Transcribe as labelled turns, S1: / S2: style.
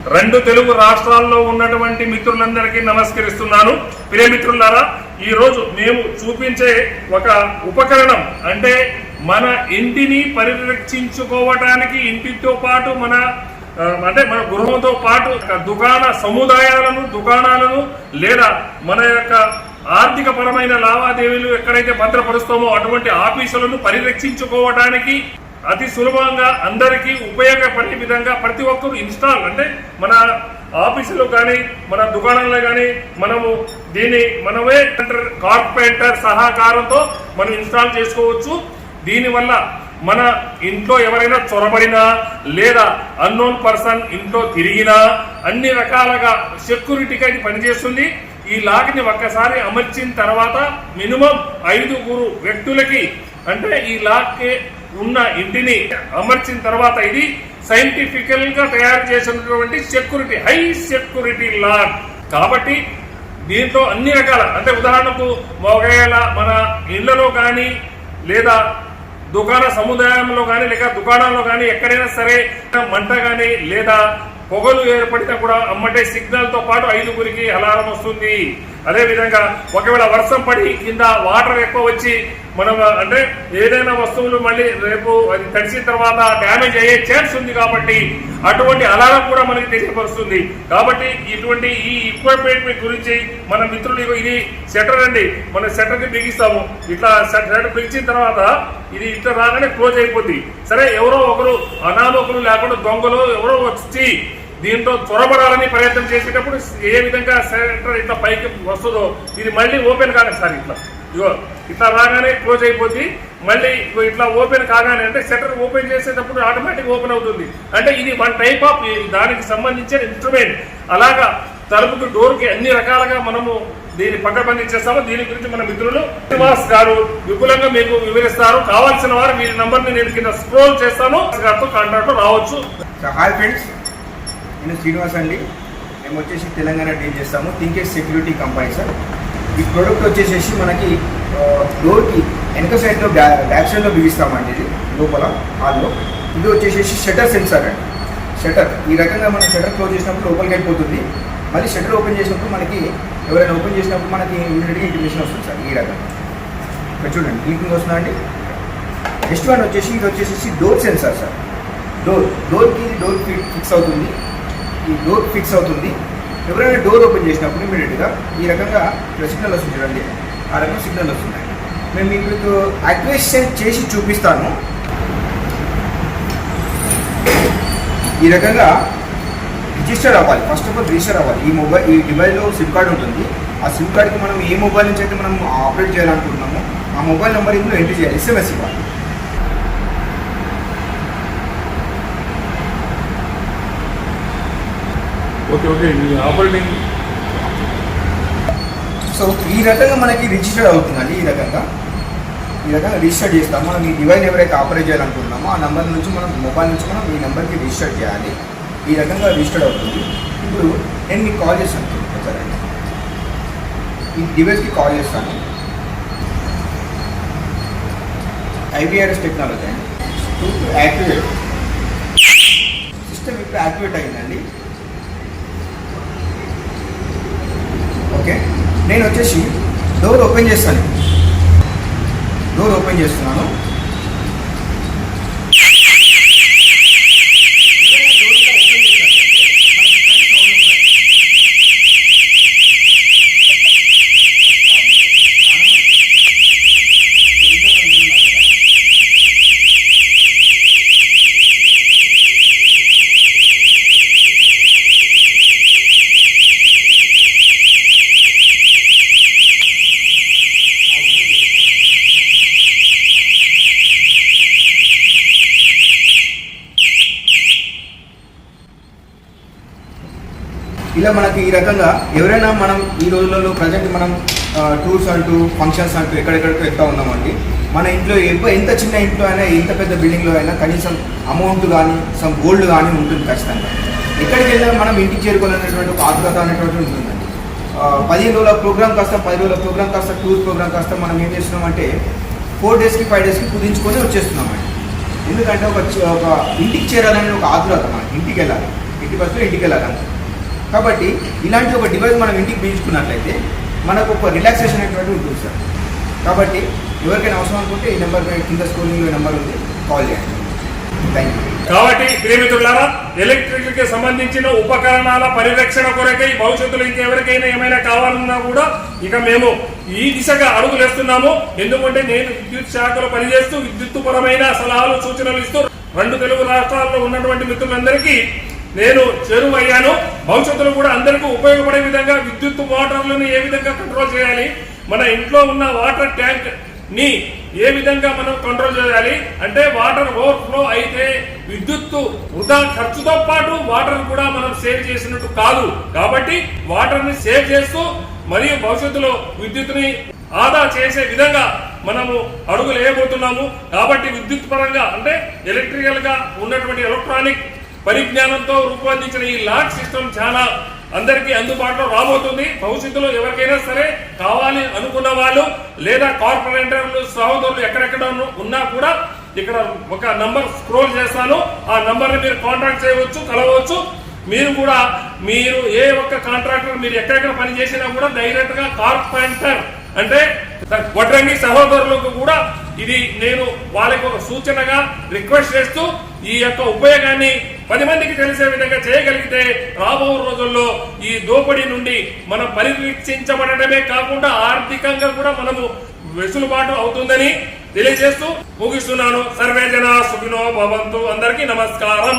S1: రెండు తెలుగు రాష్ట్రాల్లో ఉన్నటువంటి మిత్రులందరికీ నమస్కరిస్తున్నాను. ప్రియమిత్రులారా ఈరోజు మేము చూపించే ఒక ఉపకరణం అంటే మన ఇంటిని పరిరక్షించుకోవటానికి ఇంటితో పాటు మన అంటే మన గృహంతో పాటు దుకాణ సముదాయాలను దుకాణాలను లేదా మన యొక్క ఆర్థిక పరమైన లావాదేవీలు ఎక్కడైతే భద్రపరుస్తామో అటువంటి ఆఫీసులను పరిరక్షించుకోవడానికి అతి సులభంగా అందరికీ ఉపయోగపడే విధంగా ప్రతి ఒక్కరు ఇన్స్టాల్ అంటే మన ఆఫీసులో కానీ మన దుకాణంలో కానీ మనము దీన్ని మనమే కార్పెంటర్ సహకారంతో మనం ఇన్స్టాల్ చేసుకోవచ్చు. దీనివల్ల మన ఇంట్లో ఎవరైనా చొరబడినా లేదా అన్నోన్ పర్సన్ ఇంట్లో తిరిగినా అన్ని రకాలుగా సెక్యూరిటీగా ఇది పనిచేస్తుంది. ఈ లాక్ని ఒక్కసారి అమర్చిన తర్వాత మినిమం ఐదుగురు వ్యక్తులకి అంటే ఈ లాక్కి ఉన్న ఇంటిని అమర్చిన తర్వాత ఇది సైంటిఫికల్గా తయారు చేసినటువంటి సెక్యూరిటీ హై సెక్యూరిటీ లాడ్ కాబట్టి దీంట్లో అన్ని రకాల అంటే ఉదాహరణకు ఒకవేళ మన ఇళ్ళలో కానీ లేదా దుకాణ సముదాయంలో కానీ లేక దుకాణాల్లో కానీ ఎక్కడైనా సరే మంట కానీ లేదా పొగలు ఏర్పడితే కూడా అమ్మటే సిగ్నల్తో పాటు ఐదుగురికి అలారం వస్తుంది. అదేవిధంగా ఒకవేళ వర్షం పడి కింద వాటర్ ఎక్కువ వచ్చి మనం అంటే ఏదైనా వస్తువులు మళ్ళీ రేపు అది తడిసిన తర్వాత డ్యామేజ్ అయ్యే ఛాన్స్ ఉంది కాబట్టి అటువంటి అలారం కూడా మనకి తెలియపరుస్తుంది. కాబట్టి ఇటువంటి ఈ ఎక్విప్మెంట్ గురించి మన మిత్రులు ఇది షట్టర్ అండి మన షట్టర్ బిగిస్తాము. ఇట్లా షట్టర్ బిగించిన తర్వాత ఇది ఇట్లా రాగానే క్లోజ్ అయిపోద్ది. సరే ఎవరో ఒకరు అనాలోకులు లేకుండా దొంగలు ఎవరో వచ్చి దీంతో త్వరపడాలని ప్రయత్నం చేసేటప్పుడు ఏ విధంగా సెంటర్ ఇట్లా పైకి వస్తుందో ఇది మళ్ళీ ఓపెన్ కానీ సార్ ఇట్లా. ఇగో ఇట్లా రాగానే క్లోజ్ అయిపోద్ది మళ్ళీ ఇట్లా ఓపెన్ కాగానే అంటే షట్టర్ ఓపెన్ చేసేటప్పుడు ఆటోమేటిక్ ఓపెన్ అవుతుంది. అంటే ఇది వన్ టైప్ ఆఫ్ దానికి సంబంధించిన ఇన్స్ట్రుమెంట్ అలాగా తలుపుకి డోర్కి అన్ని రకాలుగా మనము దీన్ని పని చేస్తాము. దీని గురించి మన మిత్రులు శ్రీనివాస్ గారు విపులంగా మీకు వివరిస్తారు. కావాల్సిన వారు మీ నంబర్ని నేను కింద స్క్రోల్ చేస్తాను. గారితో కాంటాక్ట్ రావచ్చు.
S2: హాయ్ ఫ్రెండ్స్ నేను శ్రీనివాస్ అండి. మేము వచ్చేసి తెలంగాణ డీల్ చేస్తాము. థింకేజ్ సెక్యూరిటీ కంపెనీ సార్ ఈ ప్రోడక్ట్ వచ్చేసేసి మనకి డోర్కి వెనక సైడ్లో బ్యా బ్యాక్ సైడ్లో బిగిస్తామండి ఇది లోపల హాల్లో. ఇది వచ్చేసేసి షటర్ సెన్సార్ అండి. షటర్ ఈ రకంగా మనం షటర్ క్లోజ్ చేసినప్పుడు లోపలికి వెళ్ళిపోతుంది. మళ్ళీ షటర్ ఓపెన్ చేసినప్పుడు మనకి ఎవరైనా ఓపెన్ చేసినప్పుడు మనకి ఇమీడియట్గా ఇంటిమేషన్ వస్తుంది సార్ ఈ రకంగా ఇక్కడ చూడండి క్లికింగ్ వస్తుందా అండి? నెక్స్ట్ వన్ వచ్చేసి ఇది వచ్చేసి డోర్ సెన్సార్ సార్. డోర్ డోర్కి డోర్ ఫిక్స్ అవుతుంది. ఈ డోర్ ఫిక్స్ అవుతుంది. ఎవరైనా డోర్ ఓపెన్ చేసినప్పుడు ఇమీడియట్గా ఈ రకంగా సిగ్నల్ వస్తుంది చూడండి. ఆ రకంగా సిగ్నల్ వస్తున్నాయి నేను మీకు అగ్రెషన్ చేసి చూపిస్తాను. ఈ రకంగా రిజిస్టర్ అవ్వాలి. ఫస్ట్ ఆఫ్ ఆల్ రిజిస్టర్ అవ్వాలి. ఈ మొబైల్ ఈ డివైస్లో సిమ్ కార్డ్ ఉంటుంది. ఆ సిమ్ కార్డ్కి మనం ఏ మొబైల్ నుంచి అయితే మనం ఆపరేట్ చేయాలనుకుంటున్నామో ఆ మొబైల్ నెంబర్ ఇందులో ఎంట్రీ చేయాలి. ఎస్ఎంఎస్ ఇవ్వాలి.
S1: ఓకే ఓకే ఆపరేటింగ్
S2: సో ఈ రకంగా మనకి రిజిస్టర్ అవుతుందండి ఈ రకంగా. ఈ రకంగా రిజిస్టర్ చేస్తాం. మనం ఈ డివైస్ ఎవరైతే ఆపరేట్ చేయాలనుకుంటున్నామో ఆ నెంబర్ నుంచి మనం మొబైల్ నుంచి మనం ఈ నెంబర్కి రిజిస్టర్ చేయాలి. ఈ రకంగా రిజిస్టర్ అవుతుంది. ఇప్పుడు నేను మీకు కాల్ చేస్తాను. సరే ఈ డివైస్కి కాల్ చేస్తాను. ఐబిఆర్ఎస్ టెక్నాలజీ అండి. యాక్టివేట్ సిస్టమ్ ఇప్పుడు యాక్టివేట్ అయిందండి ఓకే నేను వచ్చేసి డోర్ ఓపెన్ చేస్తాను. డోర్ ఓపెన్ చేస్తున్నాను. ఇలా మనకి ఈ రకంగా ఎవరైనా మనం ఈ రోజులలో ప్రజెంట్ మనం టూర్స్ అంటూ ఫంక్షన్స్ అంటూ ఎక్కడెక్కడికో వెళ్తా ఉన్నామండి. మన ఇంట్లో ఎక్కువ ఎంత చిన్న ఇంట్లో అయినా ఎంత పెద్ద బిల్డింగ్లో అయినా కనీసం అమౌంట్ కానీ సమ్ గోల్డ్ కానీ ఉంటుంది ఖచ్చితంగా. ఎక్కడికి వెళ్ళినా మనం ఇంటికి చేరుకోవాలనేటువంటి ఒక ఆతురత అనేటువంటి ఉంటుందండి. పదిహేను రోజుల ప్రోగ్రామ్ కాస్త పది రోజుల ప్రోగ్రామ్ కాస్త టూర్ ప్రోగ్రామ్ కాస్త మనం ఏం చేస్తున్నామంటే ఫోర్ డేస్కి ఫైవ్ డేస్కి కుదించుకొని వచ్చేస్తున్నామండి. ఎందుకంటే ఒక ఒక ఇంటికి చేరాలనే ఒక ఆతురత మనం ఇంటికి వెళ్ళాలి. ఇంటికి వస్తే ఇంటికి వెళ్ళాలి కాబట్టి ఇలాంటి ఒక డివైస్ మనం ఇంటికి పీల్చుకున్నట్లయితే మనకు ఒక రిలాక్సేషన్ అనేటువంటి ఉంటుంది సార్. కాబట్టి ఎవరికైనా అవసరం అనుకుంటే ఈ నెంబర్ కింద స్కూలింగ్ నెంబర్ ఉంది కాల్ చేయండి. థ్యాంక్ యూ
S1: కాబట్టి ప్రియమిత్రులారా ఎలక్ట్రిక్ సంబంధించిన ఉపకరణాల పరిరక్షణ కొరకై భవిష్యత్తులో ఇంకెవరికైనా ఏమైనా కావాలన్నా కూడా ఇక మేము ఈ దిశగా అడుగులేస్తున్నాము ఎందుకంటే నేను విద్యుత్ శాఖలో పనిచేస్తూ విద్యుత్ పరమైన సలహాలు సూచనలు ఇస్తూ రెండు తెలుగు రాష్ట్రాల్లో ఉన్నటువంటి మిత్రులందరికీ నేను చేరువయ్యాను. భవిష్యత్తులో కూడా అందరికీ ఉపయోగపడే విధంగా విద్యుత్ మోటార్లను ఏ విధంగా కంట్రోల్ చేయాలి? మన ఇంట్లో ఉన్న వాటర్ ట్యాంక్ని ఏ విధంగా మనం కంట్రోల్ చేయాలి? అంటే వాటర్ ఓవర్ఫ్లో అయితే విద్యుత్తు వృధా ఖర్చుతో పాటు వాటర్ కూడా మనం సేవ్ చేసినట్టు కాదు. కాబట్టి వాటర్ని సేవ్ చేస్తూ మరియు భవిష్యత్తులో విద్యుత్ని ఆదా చేసే విధంగా మనము అడుగులు వేయబోతున్నాము. కాబట్టి విద్యుత్ పరంగా అంటే ఎలక్ట్రికల్గా ఉన్నటువంటి ఎలక్ట్రానిక్ పరిజ్ఞానంతో రూపొందించిన ఈ లాక్ సిస్టమ్ చాలా అందరికీ అందుబాటులో రాబోతుంది. భవిష్యత్తులో ఎవరికైనా సరే కావాలి అనుకున్న వాళ్ళు లేదా కార్పొరేటర్లు సహోదరులు ఎక్కడెక్కడ ఉన్నా కూడా ఇక్కడ ఒక నంబర్ స్క్రోల్ చేస్తాను. ఆ నంబర్ని మీరు కాంటాక్ట్ చేయవచ్చు కలవచ్చు. మీరు కూడా మీరు ఏ ఒక్క కాంట్రాక్టర్ మీరు ఎక్కడెక్కడ పని చేసినా కూడా డైరెక్ట్గా కార్పెంటర్ అంటే వడ్రంగి సహోదరులకు కూడా ఇది నేను వాళ్ళకి ఒక సూచనగా రిక్వెస్ట్ చేస్తూ ఈ యొక్క ఉపయోగాన్ని పది మందికి తెలిసే విధంగా చేయగలిగితే రాబో రోజుల్లో ఈ దోపిడీ నుండి మనం పరిరక్షించబడటమే కాకుండా ఆర్థికంగా కూడా మనము వెసులుబాటు అవుతుందని తెలియజేస్తూ ముగిస్తున్నాను. సర్వేజన సుఖినో భవంతు. అందరికీ నమస్కారం.